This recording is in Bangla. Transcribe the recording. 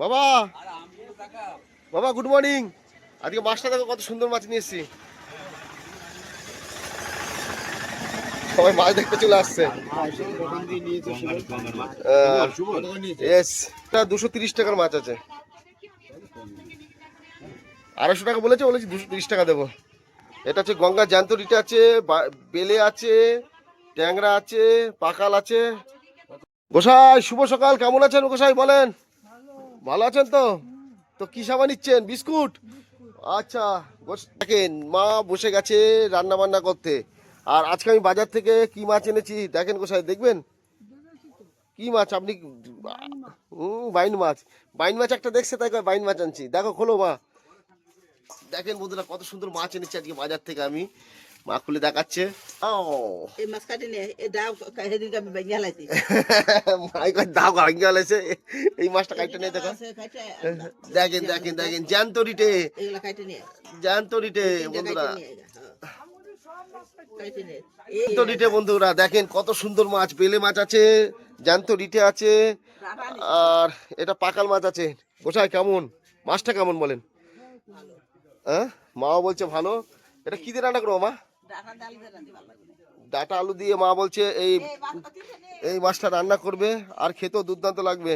বাবা। বাবা গুড মর্নিং আজকে মাছটা দেখো কত সুন্দর মাছ নিয়ে এসেছি। সবাই মাছ দেখতে চলে আসছে। দুশো তিরিশ টাকার মাছ আছে। আড়াইশো টাকা বলেছে, বলেছি দুশো তিরিশ টাকা দেবো। এটা হচ্ছে গঙ্গা জ্যান্ত রিটে আছে বেলে আছে, ট্যাংরা আছে, পাকাল আছে। গোসাই, শুভ সকাল, কেমন আছেন গোসাই, বলেন। ভালো আছেন তো? তো কি সাবান নিচ্ছেন? বিস্কুট? আচ্ছা দেখেন, মা বসে গেছে রান্না বান্না করতে। আর আজকে আমি বাজার থেকে কি মাছ এনেছি, দেখেন গোসাই, দেখবেন? কি মাছ? আপনি হুম বাইন মাছ। বাইন মাছ একটা দেখছে, তাই বাইন মাছ আনছি। দেখো, খোলো মা। দেখেন বন্ধুরা, কত সুন্দর মাছ এনেছি আজকে বাজার থেকে আমি। মা খুলে দেখাচ্ছে। ও। এই মাছ কাটি নে এই ডাব সেদিনকে আমি ভেঙে হালাইছি মাই কয় দাও ভাঙ্গি গেলেছে এই মাছটা কাইটে নিয়ে দেখো। দেখেন দেখেন দেখেন জ্যান্ত রিটে। এগুলা কাইটে নিয়ে। জ্যান্ত রিটে বন্ধুরা। জ্যান্ত রিটে বন্ধুরা দেখেন কত সুন্দর মাছ বেলে মাছ আছে জ্যান্ত রিটে আছে আর এটা পাকাল মাছ আছে। গোসাই কেমন? মাছটা কেমন বলেন? হ্যাঁ? মা বলছে ভালো। এটা কি দিয়ে রান্না করব মা? ডাটা আলু দিয়ে মা বলছে এই এই মাছটা রান্না করবে আর খেতেও দুর্দান্ত লাগবে।